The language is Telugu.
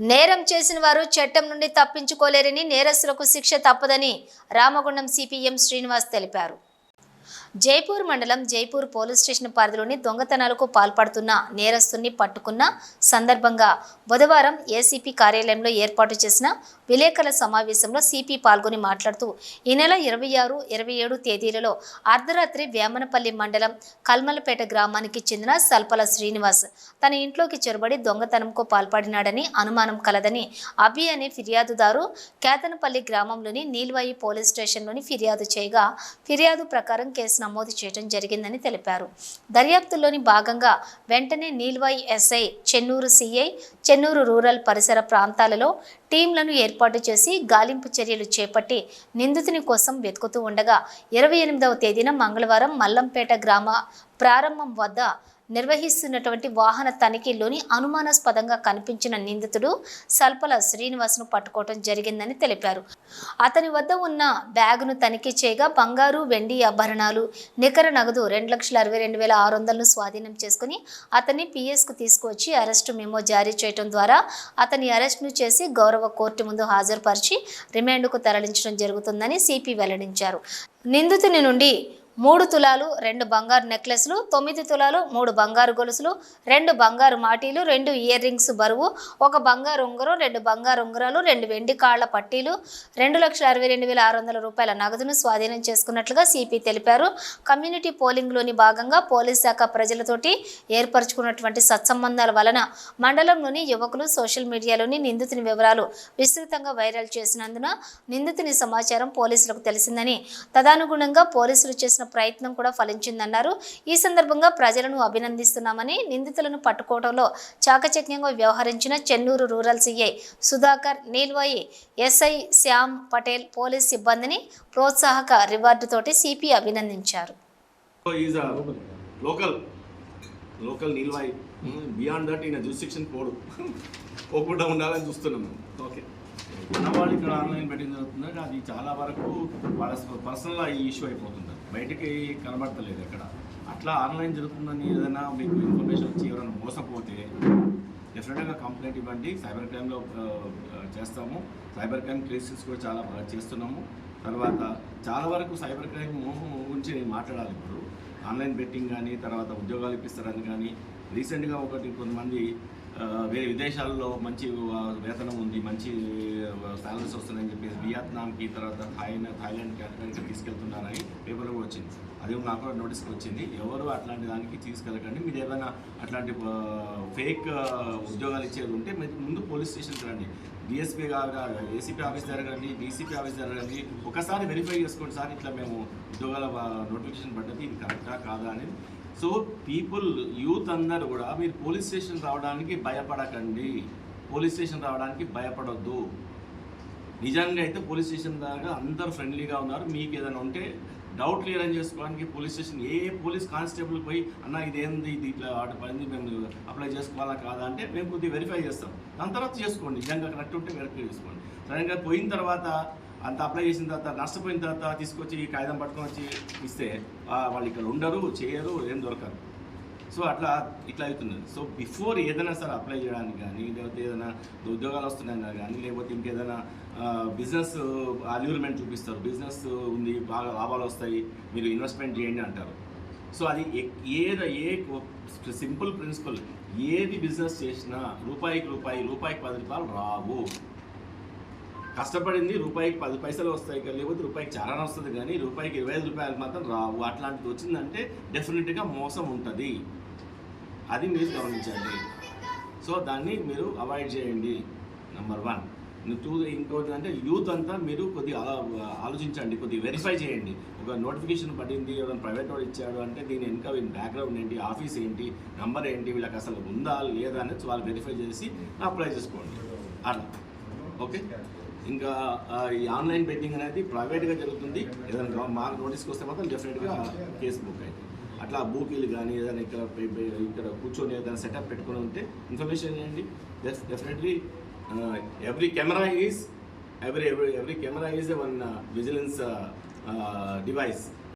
నేరం చేసిన వారు చట్టం నుండి తప్పించుకోలేరని నేరస్తులకు శిక్ష తప్పదని రామగుండం సిపిఎం శ్రీనివాస్ తెలిపారు. జైపూర్ మండలం జైపూర్ పోలీస్ స్టేషన్ పరిధిలోని దొంగతనాలకు పాల్పడుతున్న నేరస్తుని పట్టుకున్న సందర్భంగా బుధవారం ఏసీపీ కార్యాలయంలో ఏర్పాటు చేసిన విలేకరుల సమావేశంలో సిపి పాల్గొని మాట్లాడుతూ ఈ నెల ఇరవై ఆరు ఇరవై ఏడు తేదీలలో అర్ధరాత్రి వేమనపల్లి మండలం కల్మలపేట గ్రామానికి చెందిన సల్పల శ్రీనివాస్ తన ఇంట్లోకి చొరబడి దొంగతనంకు పాల్పడినాడని అనుమానం కలదని అభి అనే ఫిర్యాదుదారు కేతనపల్లి గ్రామంలోని నీల్వాయి పోలీస్ స్టేషన్లోని ఫిర్యాదు చేయగా ఫిర్యాదు ప్రకారం కేసు నమోదు చేయడం జరిగిందని తెలిపారు. దర్యాప్తులోని భాగంగా వెంటనే Neelwai SI Chennur CI Chennur rural పరిసర ప్రాంతాలలో టీంలను ఏర్పాటు చేసి గాలింపు చర్యలు చేపట్టి నిందితుని కోసం వెతుకుతూ ఉండగా ఇరవై ఎనిమిదవ తేదీన మంగళవారం మల్లంపేట గ్రామ ప్రారంభం వద్ద నిర్వహిస్తున్నటువంటి వాహన తనిఖీల్లోని అనుమానాస్పదంగా కనిపించిన నిందితుడు సల్పల శ్రీనివాస్ను పట్టుకోవడం జరిగిందని తెలిపారు. అతని వద్ద ఉన్న బ్యాగును తనిఖీ చేయగా బంగారు వెండి ఆభరణాలు నికర నగదు రెండు లక్షల అరవై రెండు వేల ఆరు వందలను స్వాధీనం చేసుకుని అతన్ని పిఎస్కు తీసుకువచ్చి అరెస్టు మెమో జారీ చేయడం ద్వారా అతని అరెస్ట్ను చేసి గౌరవ కోర్టు ముందు హాజరుపరిచి రిమాండ్కు తరలించడం జరుగుతుందని సిపి వెల్లడించారు. నిందితుని నుండి మూడు తులాలు రెండు బంగారు నెక్లెస్లు తొమ్మిది తులాలు మూడు బంగారు గొలుసులు రెండు బంగారు మాటీలు రెండు ఇయర్ రింగ్స్ బరువు ఒక బంగారు ఉంగరం రెండు బంగారు ఉంగరాలు రెండు వెండి కాళ్ళ పట్టీలు రెండు లక్షల అరవై రెండు వేల ఆరు వందల రూపాయల నగదును స్వాధీనం చేసుకున్నట్లుగా సిపి తెలిపారు. కమ్యూనిటీ పోలింగ్లోని భాగంగా పోలీస్ శాఖ ప్రజలతోటి ఏర్పరచుకున్నటువంటి సత్సంబంధాల వలన మండలంలోని యువకులు సోషల్ మీడియాలోని నిందితుని వివరాలు విస్తృతంగా వైరల్ చేసినందున నిందితుని సమాచారం పోలీసులకు తెలిసిందని తదనుగుణంగా పోలీసులు చేసిన ప్రయత్నం కూడా ఫలించిందన్నారు. ఈ సందర్భంగా ప్రజలను అభినందిస్తున్నామని నిందితులను పట్టుకోవడంలో చాకచక్యంగా వ్యవహరించిన Chennur rural CI Sudhakar Neelwai SI Shyam Patel police సిబ్బందిని ప్రోత్సాహక రివార్డుతోటి సిపి అభినందించారు. Local local Neelwai. Beyond that ఈయన జ్యూరిస్టిక్షన్ పోడు. పోకుండా ఉండాలని చూస్తున్నాం ఓకే మన వాళ్ళు ఇక్కడ ఆన్లైన్ బెట్టింగ్ జరుగుతుంది. అది చాలా వరకు వాళ్ళ పర్సనల్ ఇష్యూ అయిపోతుంది. బయటికి కనబడతలేదు ఎక్కడ. అట్లా ఆన్లైన్ జరుగుతుందని ఏదైనా మీకు ఇన్ఫర్మేషన్ వచ్చి ఎవరైనా మోసపోతే డెఫినెట్గా కంప్లైంట్ ఇవ్వండి. సైబర్ క్రైమ్లో చేస్తాము. సైబర్ క్రైమ్ కేసెస్ కూడా చాలా బాగా చేస్తున్నాము. తర్వాత చాలా వరకు సైబర్ క్రైమ్ గురించి నేను మాట్లాడాలి ఇప్పుడు. ఆన్లైన్ బెట్టింగ్ కానీ తర్వాత ఉద్యోగాలు ఇప్పిస్తారని కానీ. రీసెంట్గా ఒకటి కొంతమంది వేరే విదేశాల్లో మంచి వేతనం ఉంది మంచి శాలరీస్ వస్తున్నాయని చెప్పేసి వియత్నాంకి తర్వాత థాయిన థాయిలాండ్కి అక్కడికి తీసుకెళ్తున్నారని పేపర్లో కూడా వచ్చింది. అది నాకు కూడా నోటీస్కి వచ్చింది ఎవరు అట్లాంటి దానికి తీసుకెళ్ళకండి మీరు ఏదైనా అట్లాంటి ఫేక్ ఉద్యోగాలు ఇచ్చేది ఉంటే మీరు ముందు పోలీస్ స్టేషన్కి రండి. డిఎస్పీ కాగా ఏసీపీ ఆఫీస్ దగ్గర రండి డీసీపీ ఆఫీస్ దగ్గర రండి ఒకసారి వెరిఫై చేసుకోండి సార్ ఇట్లా మేము ఉద్యోగాల నోటిఫికేషన్ పడ్డది ఇది కరెక్టా కాదా అనేది సో పీపుల్ యూత్ అందరూ కూడా మీరు పోలీస్ స్టేషన్ రావడానికి భయపడకండి. పోలీస్ స్టేషన్ రావడానికి భయపడొద్దు. నిజంగా అయితే పోలీస్ స్టేషన్ దాకా అందరు ఫ్రెండ్లీగా ఉన్నారు. మీకు ఏదైనా ఉంటే డౌట్ క్లియర్ అని చేసుకోవడానికి పోలీస్ స్టేషన్ ఏ పోలీస్ కానిస్టేబుల్ పోయి అన్న ఇదేంది ఇది ఇట్లా ఆట పడింది మేము అప్లై చేసుకోవాలా కాదా? అంటే మేము కొద్దిగా వెరిఫై చేస్తాం. దాని తర్వాత చేసుకోండి. నిజంగా కరెక్ట్ ఉంటే వెరిఫై చేసుకోండి. సడన్గా పోయిన తర్వాత అంత అప్లై చేసిన తర్వాత నష్టపోయిన తర్వాత తీసుకొచ్చి ఈ కాగితం పట్టుకొని వచ్చి ఇస్తే వాళ్ళు ఇక్కడ ఉండరు చేయరు ఏం దొరకరు. సో అట్లా ఇట్లా అవుతుంది. సో బిఫోర్ ఏదైనా సరే అప్లై చేయడానికి కానీ లేకపోతే ఏదైనా ఉద్యోగాలు వస్తున్నాయన్నా కానీ లేకపోతే ఇంకేదైనా బిజినెస్ అల్యూర్మెంట్ చూపిస్తారు. బిజినెస్ ఉంది బాగా లాభాలు వస్తాయి మీరు ఇన్వెస్ట్మెంట్ చేయండి అంటారు. సో అది ఏద ఏ సింపుల్ ప్రిన్సిపల్ ఏది బిజినెస్ చేసినా రూపాయికి రూపాయి రూపాయికి పది రూపాయలు రావు. కష్టపడింది రూపాయికి పది పైసలు వస్తాయి కానీ లేకపోతే రూపాయికి చాలా వస్తుంది కానీ రూపాయికి ఇరవై ఐదు రూపాయలు మాత్రం రావు. అట్లాంటిది వచ్చిందంటే డెఫినెట్గా మోసం ఉంటుంది. అది మీరు గమనించండి. సో దాన్ని మీరు అవాయిడ్ చేయండి. నెంబర్ వన్ టూ ఇంకోటి అంటే యూత్ అంతా మీరు కొద్దిగా ఆలోచించండి కొద్దిగా వెరిఫై చేయండి. ఒక నోటిఫికేషన్ పడింది ఎవరైనా ప్రైవేట్ వాడు ఇచ్చాడు అంటే దీని వెనుక వీళ్ళ బ్యాక్గ్రౌండ్ ఏంటి ఆఫీస్ ఏంటి నంబర్ ఏంటి వీళ్ళకి అసలు ఉందా లేదా అనేది వాళ్ళు వెరిఫై చేసి అప్లై చేసుకోండి. అట్లా. ఓకే ఇంకా ఈ ఆన్లైన్ బెట్టింగ్ అనేది ప్రైవేట్గా జరుగుతుంది. ఏదైనా మాకు నోటీస్కి వస్తే మాత్రం డెఫినెట్గా కేసు బుక్ అయింది. అట్లా బూకీలు కానీ ఏదైనా ఇక్కడ ఇక్కడ కూర్చొని ఏదైనా సెటప్ పెట్టుకుని ఉంటే ఇన్ఫర్మేషన్ చేయండి definitely every camera is every every every camera is one vigilance device